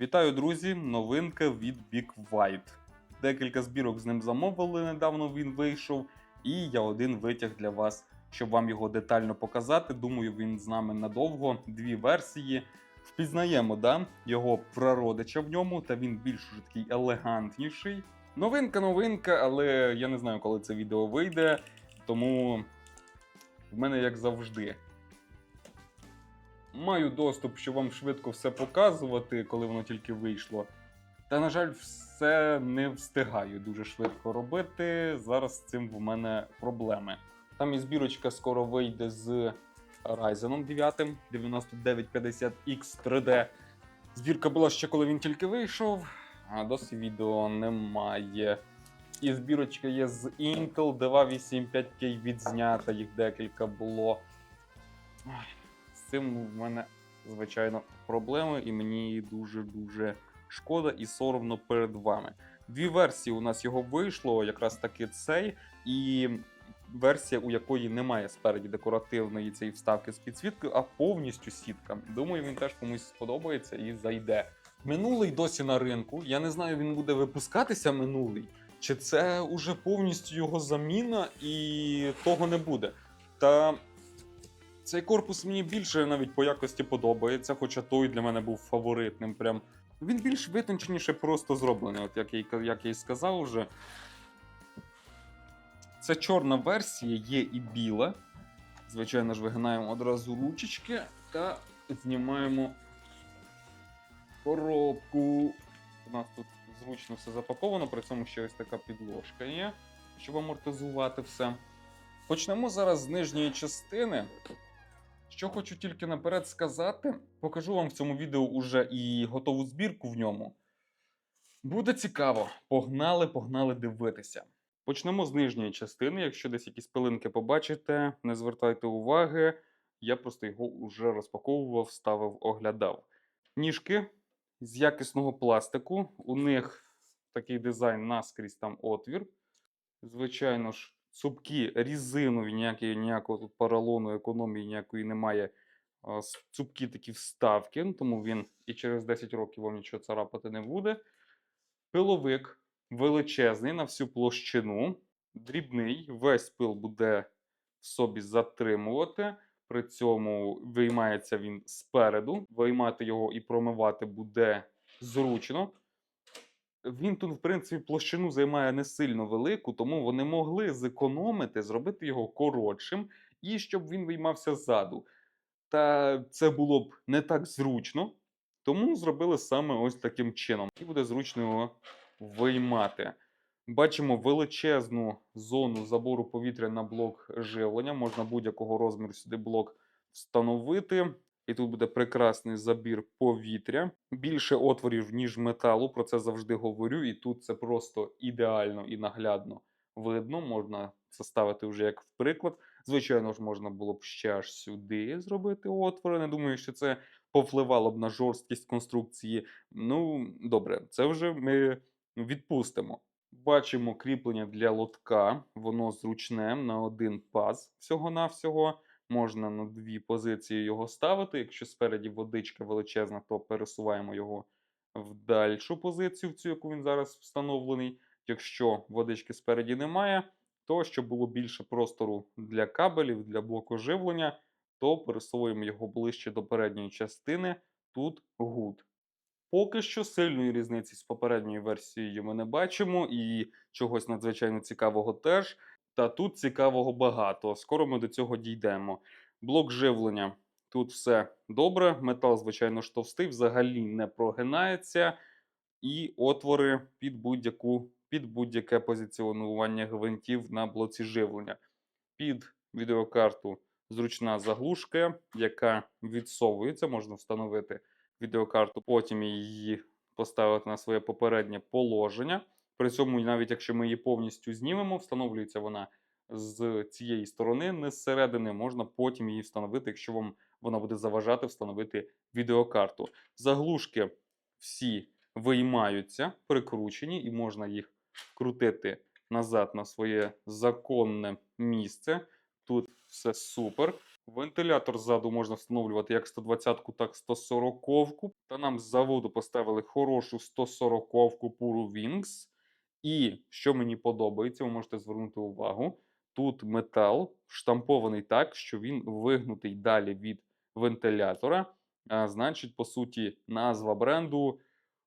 Вітаю, друзі! Новинка від Big White. Декілька збірок з ним замовили недавно. Він вийшов, і я один витяг для вас, щоб вам його детально показати. Думаю, він з нами надовго. Дві версії. Впізнаємо, да? його прародича в ньому, та він більш уже такий елегантніший. Новинка, новинка, але я не знаю, коли це відео вийде. Тому в мене як завжди. Маю доступ, щоб вам швидко все показувати, коли воно тільки вийшло. Та, на жаль, все не встигаю дуже швидко робити. Зараз з цим в мене проблеми. Там і збірочка скоро вийде з Ryzen 9 9950X 3D. Збірка була ще коли він тільки вийшов, а досі відео немає. І збірочка є з Intel 285K відзнята, їх декілька було. Цим в мене, звичайно, проблеми, і мені дуже-дуже шкода і соромно перед вами. Дві версії у нас його вийшло, якраз таки цей, і версія, у якої немає спереді декоративної цієї вставки з підсвіткою, а повністю сітка. Думаю, він теж комусь сподобається і зайде. Минулий досі на ринку. Я не знаю, він буде випускатися минулий, чи це уже повністю його заміна і того не буде. Та цей корпус мені більше навіть по якості подобається, хоча той для мене був фаворитним. Прям він більш витонченіше просто зроблений, от як я, як я і сказав вже. Це чорна версія, є і біла. Звичайно ж, вигинаємо одразу ручечки та знімаємо коробку. У нас тут зручно все запаковано, при цьому ще ось така підложка є, щоб амортизувати все. Почнемо зараз з нижньої частини. Що хочу тільки наперед сказати, покажу вам в цьому відео уже і готову збірку в ньому. Буде цікаво. Погнали, погнали дивитися. Почнемо з нижньої частини. Якщо десь якісь пилинки побачите, не звертайте уваги. Я просто його вже розпаковував, ставив, оглядав. Ніжки з якісного пластику. У них такий дизайн наскрізь там отвір. Звичайно ж, цупкі різинові, ніякі, ніякого тут поролону, економії ніякої немає. Цупкі такі вставки, ну, тому він і через 10 років вам нічого царапати не буде. Пиловик величезний на всю площину, дрібний, весь пил буде в собі затримувати. При цьому виймається він спереду. Виймати його і промивати буде зручно. Він тут, в принципі, площину займає не сильно велику, тому вони могли зекономити, зробити його коротшим і щоб він виймався ззаду. Та це було б не так зручно, тому зробили саме ось таким чином. І буде зручно його виймати. Бачимо величезну зону забору повітря на блок живлення. Можна будь-якого розміру сюди блок встановити. І тут буде прекрасний забір повітря. Більше отворів, ніж металу. Про це завжди говорю. І тут це просто ідеально і наглядно видно. Можна це ставити вже як в приклад. Звичайно ж, можна було б ще аж сюди зробити отвори. Не думаю, що це повпливало б на жорсткість конструкції. Ну, добре, це вже ми відпустимо. Бачимо кріплення для лотка, воно зручне на один паз всього-навсього. Можна на дві позиції його ставити. Якщо спереді водичка величезна, то пересуваємо його в дальшу позицію, в цю, яку він зараз встановлений. Якщо водички спереді немає, то щоб було більше простору для кабелів, для блоку живлення, то пересовуємо його ближче до передньої частини. Тут гуд. Поки що сильної різниці з попередньою версією ми не бачимо, і чогось надзвичайно цікавого теж. Та тут цікавого багато. Скоро ми до цього дійдемо. Блок живлення. Тут все добре. Метал, звичайно ж, взагалі не прогинається. І отвори під будь-яку під будь-яке позиціонування гвинтів на блоці живлення. Під відеокарту зручна заглушка, яка відсовується, можна встановити відеокарту, потім її поставити на своє попереднє положення. При цьому, навіть якщо ми її повністю знімемо, встановлюється вона з цієї сторони, не зсередини, можна потім її встановити, якщо вам вона буде заважати встановити відеокарту. Заглушки всі виймаються, прикручені, і можна їх крутити назад на своє законне місце. Тут все супер. Вентилятор ззаду можна встановлювати як 120-ку, так і 140-ку. Та нам з заводу поставили хорошу 140-ку Puro Wings. І що мені подобається, ви можете звернути увагу. Тут метал штампований так, що він вигнутий далі від вентилятора. А, значить, по суті, назва бренду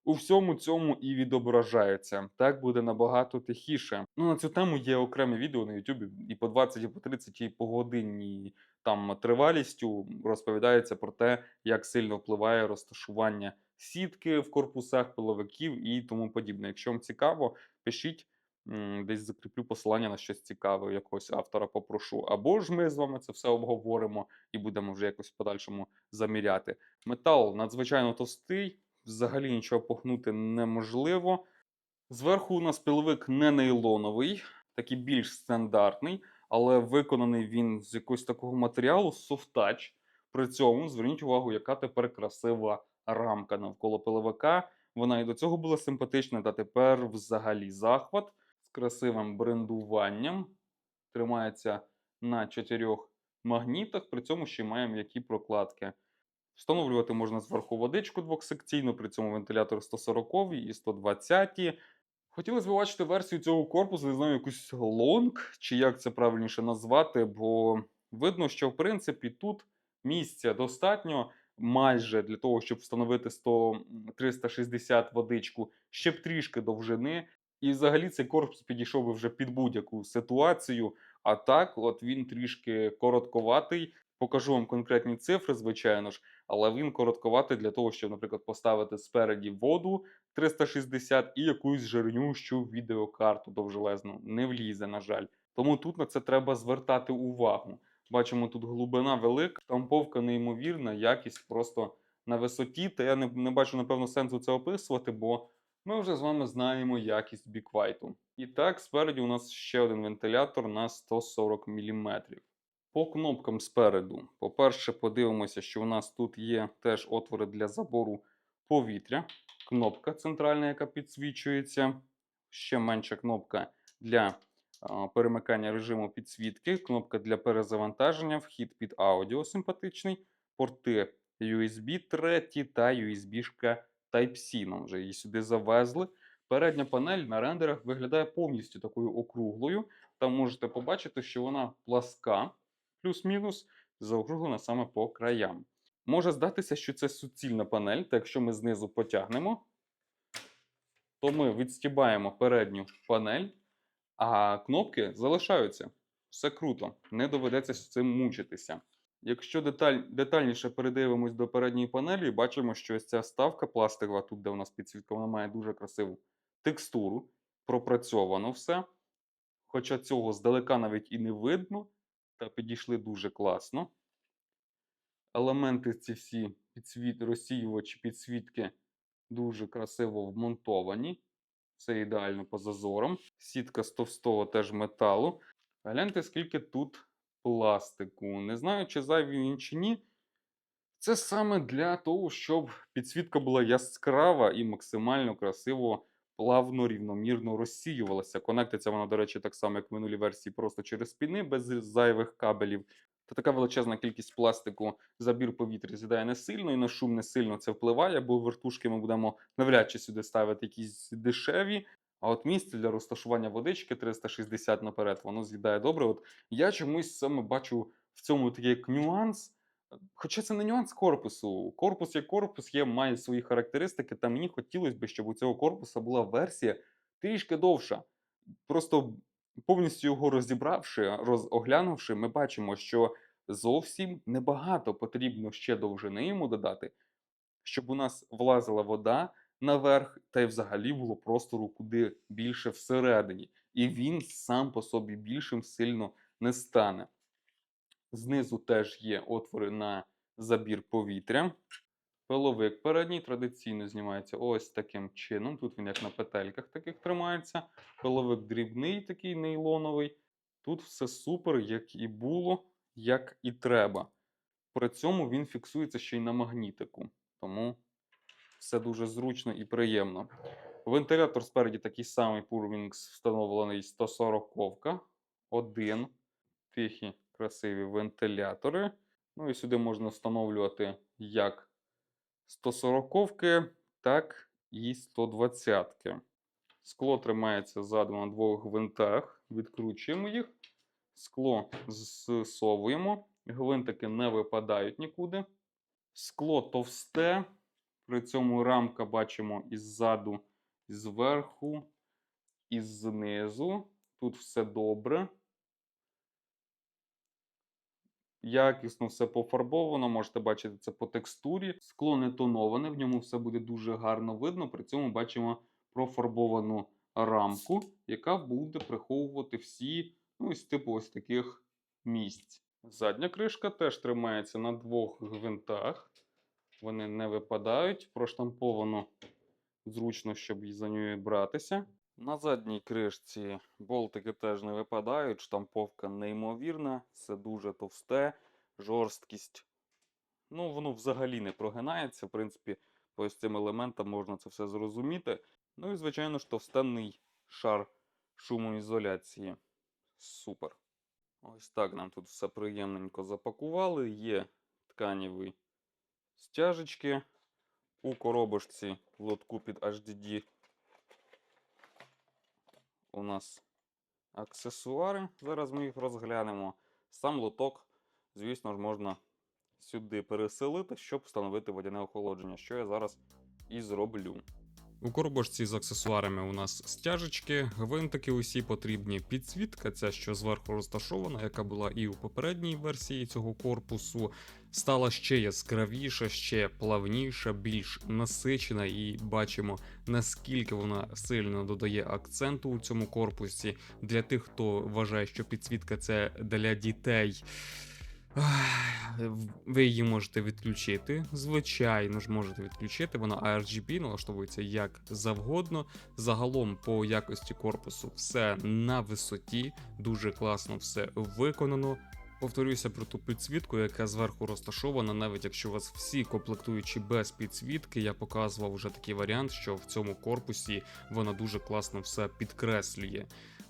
у всьому цьому і відображається. Так буде набагато тихіше. Ну на цю тему є окреме відео на YouTube і по 20, і по 30, і по годинній там тривалістю розповідається про те, як сильно впливає розташування сітки в корпусах пиловиків і тому подібне. Якщо вам цікаво, пишіть. Десь закріплю посилання на щось цікаве, якогось автора попрошу. Або ж ми з вами це все обговоримо і будемо вже якось в подальшому заміряти. Метал надзвичайно товстий, взагалі нічого погнути неможливо. Зверху у нас пиловик не нейлоновий, такий більш стандартний, але виконаний він з якогось такого матеріалу софтач. При цьому зверніть увагу, яка тепер красива рамка навколо пиловика. Вона і до цього була симпатична, та тепер взагалі захват з красивим брендуванням. Тримається на чотирьох магнітах, при цьому ще має м'які прокладки. Встановлювати можна зверху водичку двохсекційну, при цьому вентилятор 140 і 120. Хотілося б бачити версію цього корпусу, не знаю, якусь лонг, чи як це правильніше назвати, бо видно, що в принципі тут місця достатньо майже для того, щоб встановити 100, 360 водичку, ще б трішки довжини. І взагалі цей корпус підійшов би вже під будь-яку ситуацію. А так, от він трішки коротковатий. Покажу вам конкретні цифри, звичайно ж, але він коротковатий для того, щоб, наприклад, поставити спереді воду 360 і якусь жирнющу відеокарту довжелезну. Не влізе, на жаль. Тому тут на це треба звертати увагу. Бачимо, тут глибина велика, штамповка неймовірна, якість просто на висоті. Та я не, не бачу, напевно, сенсу це описувати, бо ми вже з вами знаємо якість біквайту. І так, спереді у нас ще один вентилятор на 140 мм. По кнопкам спереду. По-перше, подивимося, що у нас тут є теж отвори для забору повітря. Кнопка центральна, яка підсвічується. Ще менша кнопка для перемикання режиму підсвітки. Кнопка для перезавантаження, вхід під аудіо симпатичний, порти USB 3 та USB-шка Type-C. Нам вже її сюди завезли. Передня панель на рендерах виглядає повністю такою округлою. Там можете побачити, що вона пласка, плюс-мінус, заокруглена саме по краям. Може здатися, що це суцільна панель, та якщо ми знизу потягнемо, то ми відстібаємо передню панель, а кнопки залишаються. Все круто, не доведеться з цим мучитися. Якщо деталь, детальніше передивимось до передньої панелі, бачимо, що ось ця вставка пластикова, тут, де у нас підсвітка, вона має дуже красиву текстуру, пропрацьовано все. Хоча цього здалека навіть і не видно, та підійшли дуже класно. Елементи ці всі підсвіт, розсіювачі підсвітки дуже красиво вмонтовані. Все ідеально по зазорам. Сітка з товстого теж металу. Гляньте, скільки тут пластику. Не знаю, чи зайвий він чи ні. Це саме для того, щоб підсвітка була яскрава і максимально красиво, плавно, рівномірно розсіювалася. Конектиться вона, до речі, так само, як в минулій версії, просто через піни без зайвих кабелів. Та така величезна кількість пластику забір повітря з'їдає не сильно, і на шум не сильно це впливає, бо вертушки ми будемо навряд чи сюди ставити якісь дешеві. А от місце для розташування водички 360 наперед, воно з'їдає добре. От я чомусь саме бачу в цьому такий як нюанс. Хоча це не нюанс корпусу. Корпус як корпус є, має свої характеристики, та мені хотілося б, щоб у цього корпуса була версія трішки довша. Просто повністю його розібравши, розоглянувши, ми бачимо, що зовсім небагато потрібно ще довжини йому додати, щоб у нас влазила вода наверх, та й взагалі було простору куди більше всередині. І він сам по собі більшим сильно не стане. Знизу теж є отвори на забір повітря. Пиловик передній традиційно знімається ось таким чином. Тут він як на петельках таких тримається. Пиловик дрібний, такий нейлоновий. Тут все супер, як і було, як і треба. При цьому він фіксується ще й на магнітику. Тому все дуже зручно і приємно. Вентилятор спереді такий самий Purwings встановлений 140 ковка. Один. Тихі, красиві вентилятори. Ну і сюди можна встановлювати як 140-ки, так і 120-ки. Скло тримається ззаду на двох гвинтах. Відкручуємо їх. Скло зсовуємо. Гвинтики не випадають нікуди. Скло товсте. При цьому рамка бачимо іззаду, зверху, і знизу. Тут все добре. Якісно все пофарбовано, можете бачити це по текстурі. Скло не тоноване, в ньому все буде дуже гарно видно. При цьому бачимо профарбовану рамку, яка буде приховувати всі ну, із типу ось таких місць. Задня кришка теж тримається на двох гвинтах. Вони не випадають. Проштамповано зручно, щоб за нею братися. На задній кришці болтики теж не випадають, штамповка неймовірна, все дуже товсте, жорсткість. Ну, воно взагалі не прогинається. В принципі, по ось цим елементам можна це все зрозуміти. Ну і, звичайно ж, товстенний шар шумоізоляції. Супер. Ось так нам тут все приємненько запакували. Є тканіві стяжечки. У коробочці лотку під HDD у нас аксесуари. Зараз ми їх розглянемо. Сам лоток, звісно ж, можна сюди переселити, щоб встановити водяне охолодження, що я зараз і зроблю. У коробочці з аксесуарами у нас стяжечки, гвинтики усі потрібні, підсвітка, ця що зверху розташована, яка була і у попередній версії цього корпусу, стала ще яскравіша, ще плавніша, більш насичена, і бачимо, наскільки вона сильно додає акценту у цьому корпусі. Для тих, хто вважає, що підсвітка це для дітей. Ви її можете відключити. Звичайно ж, можете відключити. Вона RGB налаштовується як завгодно. Загалом, по якості корпусу, все на висоті, дуже класно все виконано. Повторюся про ту підсвітку, яка зверху розташована, навіть якщо у вас всі комплектуючі без підсвітки, я показував вже такий варіант, що в цьому корпусі вона дуже класно все підкреслює.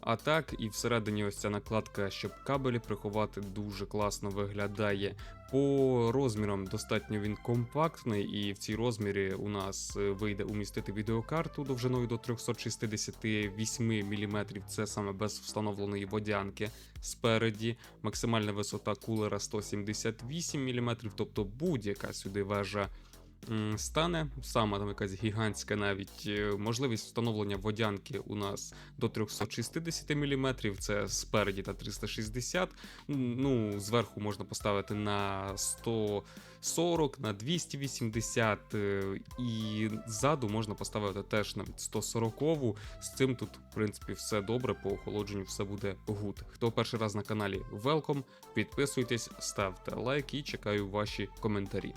А так, і всередині ось ця накладка, щоб кабелі приховати, дуже класно виглядає. По розмірам достатньо він компактний, і в цій розмірі у нас е, вийде умістити відеокарту довжиною до 368 мм. Це саме без встановленої водянки спереді. Максимальна висота кулера 178 мм, тобто будь-яка сюди вежа стане. Саме там якась гігантська навіть е, можливість встановлення водянки у нас до 360 мм, це спереді та 360 Ну, зверху можна поставити на 140, на 280, е, і ззаду можна поставити теж навіть 140. З цим тут, в принципі, все добре, по охолодженню все буде гуд. Хто перший раз на каналі, welcome, підписуйтесь, ставте лайк і чекаю ваші коментарі.